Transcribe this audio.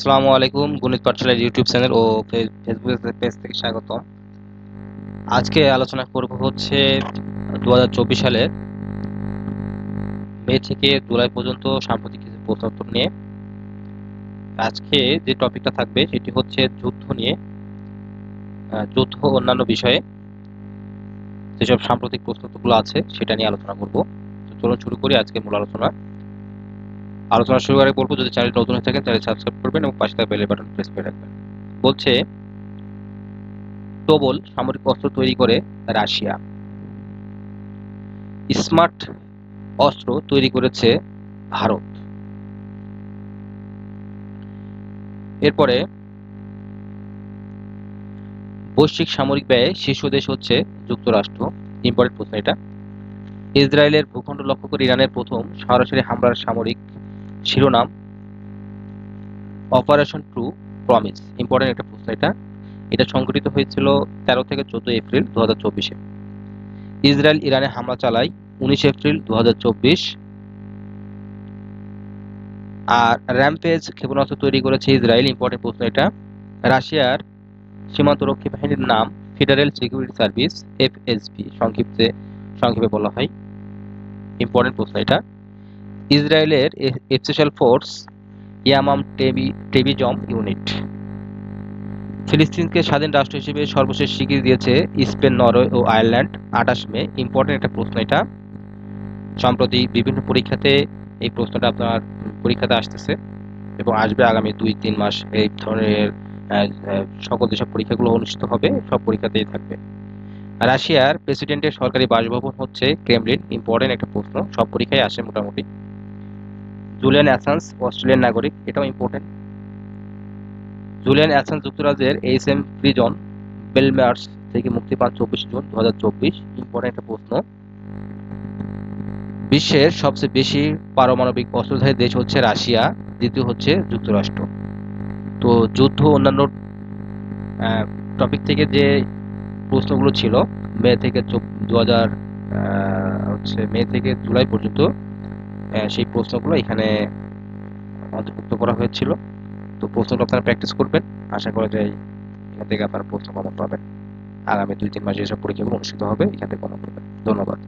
আসসালামু আলাইকুম, গণিত পাঠশালার ইউটিউব চ্যানেল ও ফেসবুক পেজ থেকে স্বাগত আজকে আলোচনা করব হচ্ছে দু হাজার চব্বিশ সালের মে থেকে জুলাই পর্যন্ত সাম্প্রতিক কিছু নিয়ে। আজকে যে টপিকটা থাকবে সেটি হচ্ছে যুদ্ধ নিয়ে যুদ্ধ অন্যান্য বিষয়ে যেসব সাম্প্রতিক প্রশ্নোত্তরগুলো আছে সেটা নিয়ে আলোচনা করব। তো চলুন শুরু করি আজকে মূল আলোচনা। আলোচনা শুরু করে বলব, যদি চ্যানেল নতুন হয়ে থাকেন, তাহলে সাবস্ক্রাইব করবেন এবং পাশে থাকা বেল বাটন প্রেস করে রাখবেন। বলছে টোবল সামরিক অস্ত্র তৈরি করে রাশিয়া। স্মার্ট অস্ত্র তৈরি করেছে ভারত। এরপরে, বৈশ্বিক সামরিক ব্যয়ে শীর্ষ দেশ হচ্ছে যুক্তরাষ্ট্র। ইম্পর্টেন্ট প্রশ্ন এটা। ইসরায়েলের ভূখণ্ড লক্ষ্য করে ইরানের প্রথম সরাসরি হামলার সামরিক শিরোনাম অপারেশন ট্রু প্রমিস ইম্পর্টেন্ট একটা প্রশ্ন এটা। এটা সংঘটিত হয়েছিল তেরো থেকে চোদ্দ এপ্রিল দু হাজার চব্বিশে। ইসরায়েল ইরানে হামলা চালায় উনিশ এপ্রিল দু হাজার চব্বিশ। আর র্যাম্পেজ ক্ষেপণাস্ত্র তৈরি করেছে ইসরায়েল ইম্পর্টেন্ট প্রশ্ন এটা। রাশিয়ার সীমান্তরক্ষী বাহিনীর নাম ফেডারেল সিকিউরিটি সার্ভিস এফএসবি সংক্ষিপ্তে, সংক্ষেপে বলা হয়। ইম্পর্টেন্ট প্রশ্ন এটা। ইসরায়েলের স্পেশাল ফোর্স ইয়ামাম টেবি, টেবিজম ইউনিট। ফিলিস্তিনকে স্বাধীন রাষ্ট্র হিসেবে সর্বশেষ স্বীকৃতি দিয়েছে স্পেন, নরওয়ে ও আয়ারল্যান্ড। আঠাশ মে ইম্পর্টেন্ট একটা প্রশ্ন এটা। সম্প্রতি বিভিন্ন পরীক্ষাতে এই প্রশ্নটা আপনার পরীক্ষাতে আসতেছে এবং আসবে আগামী দুই, তিন মাস এই ধরনের সকল যেসব পরীক্ষাগুলো অনুষ্ঠিত হবে, সব পরীক্ষাতেই থাকবে। রাশিয়ার প্রেসিডেন্টের সরকারি বাসভবন হচ্ছে ক্রেমলিন। ইম্পর্টেন্ট একটা প্রশ্ন, সব পরীক্ষায় আসে মোটামুটি। জুলিয়ান অ্যাসান্স অস্ট্রেলিয়ান নাগরিক, এটাও ইম্পর্টেন্ট জুলিয়ান অ্যাসান্স যুক্তরাজ্যের এইচ এম প্রিজন বেলমার্স থেকে মুক্তি পান চব্বিশ জুন দু হাজার চব্বিশ। ইম্পর্টেন্ট একটা প্রশ্ন। বিশ্বের সবচেয়ে বেশি পারমাণবিক অস্ত্রধারী দেশ হচ্ছে রাশিয়া, দ্বিতীয় হচ্ছে যুক্তরাষ্ট্র। তো যুদ্ধ অন্যান্য টপিক থেকে যে প্রশ্নগুলো ছিল, মে থেকে দু হাজার হচ্ছে মে থেকে জুলাই পর্যন্ত সেই প্রশ্নগুলো এখানে অন্তর্ভুক্ত করা হয়েছিল। তো প্রশ্নগুলো আপনারা প্র্যাকটিস করবেন। আশা করা যায় এখান থেকে আপনারা প্রশ্ন কমন পাবেন। আগামী দুই তিন মাসে এসব পরীক্ষাগুলো অনুষ্ঠিত হবে। এখান থেকে কমন পাবেন। ধন্যবাদ।